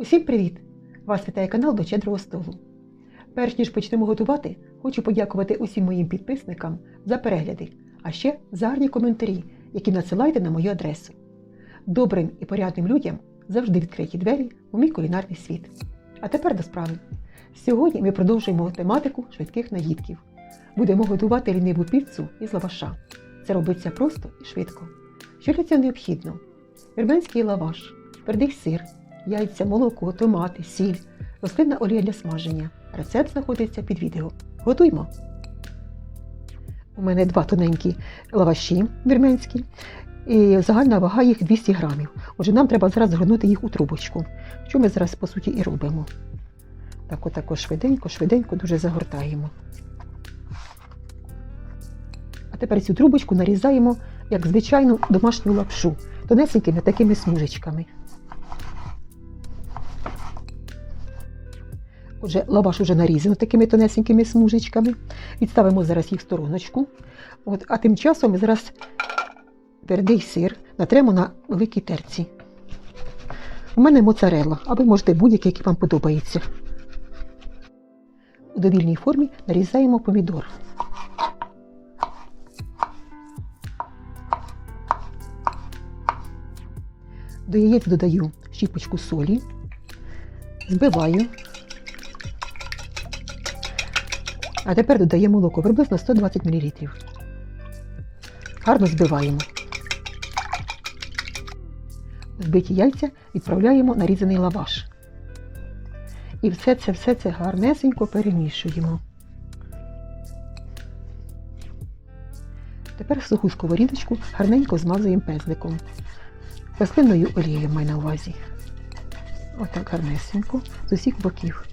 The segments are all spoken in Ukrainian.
Усім привіт! Вас вітає канал до Щедрого столу. Перш ніж почнемо готувати, хочу подякувати усім моїм підписникам за перегляди, а ще за гарні коментарі, які надсилаєте на мою адресу. Добрим і порядним людям завжди відкриті двері у мій кулінарний світ. А тепер до справи. Сьогодні ми продовжуємо тематику швидких наїдків. Будемо готувати ліниву піцу із лаваша. Це робиться просто і швидко. Що для цього необхідно? Вірменський лаваш, твердий сир, яйця, молоко, томати, сіль, рослинна олія для смаження. Рецепт знаходиться під відео. Готуймо! У мене два тоненькі лаваші вірменські, і загальна вага їх 200 грамів. Отже, нам треба зараз згорнути їх у трубочку, що ми зараз, по суті, і робимо. Так, отако швиденько, швиденько дуже загортаємо. А тепер цю трубочку нарізаємо як звичайну домашню лапшу, тонесенькими такими смужечками. Отже, лаваш уже нарізано такими тонесенькими смужечками. Відставимо зараз їх в стороночку. От, а тим часом зараз твердий сир натремо на великій терці. У мене моцарелла, а ви можете будь-який, який вам подобається. У довільній формі нарізаємо помідор. До яєць додаю щіпочку солі, збиваю. А тепер додаємо молоко приблизно 120 мл. Гарно збиваємо. Збиті яйця відправляємо на різаний лаваш. І все це все це гарнесенько перемішуємо. Тепер суху сковорідочку гарненько змазуємо пезликом. Рослинною олією маю на увазі. Отак гарнесенько з усіх боків.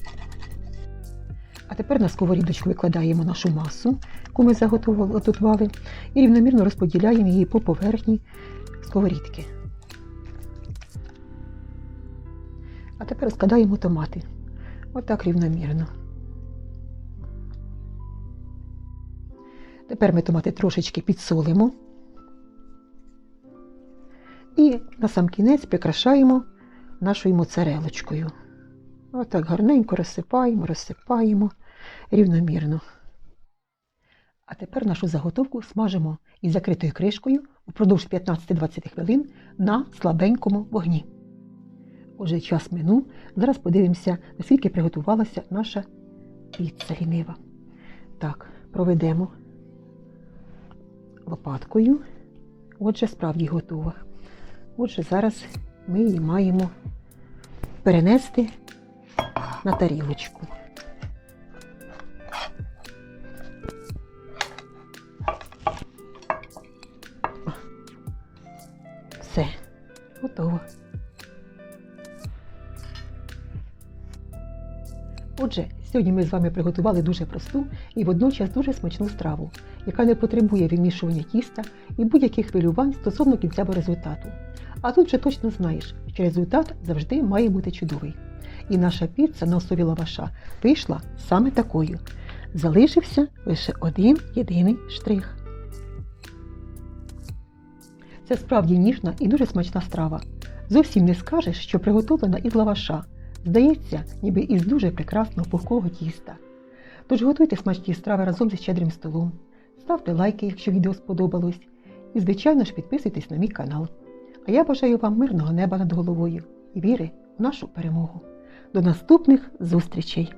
А тепер на сковорідочку викладаємо нашу масу, яку ми заготували, і рівномірно розподіляємо її по поверхні сковорідки. А тепер розкладаємо томати. Отак рівномірно. Тепер ми томати трошечки підсолимо. І на сам кінець прикрашаємо нашою моцарелочкою. Отак гарненько розсипаємо, розсипаємо рівномірно. А тепер нашу заготовку смажимо із закритою кришкою впродовж 15-20 хвилин на слабенькому вогні. Отже, час минув. Зараз подивимося, наскільки приготувалася наша піца лінива. Так, проведемо лопаткою. Отже, справді готова. Отже, зараз ми її маємо перенести на тарілочку. Все, готово. Отже, сьогодні ми з вами приготували дуже просту і водночас дуже смачну страву, яка не потребує вимішування тіста і будь-яких хвилювань стосовно кінцевого результату. А тут вже точно знаєш, що результат завжди має бути чудовий. І наша піца на основі лаваша вийшла саме такою. Залишився лише один єдиний штрих. Це справді ніжна і дуже смачна страва. Зовсім не скажеш, що приготовлена із лаваша. Здається, ніби із дуже прекрасного пухкого тіста. Тож готуйте смачні страви разом зі щедрим столом. Ставте лайки, якщо відео сподобалось. І, звичайно ж, підписуйтесь на мій канал. А я бажаю вам мирного неба над головою і віри нашу перемогу. До наступних зустрічей!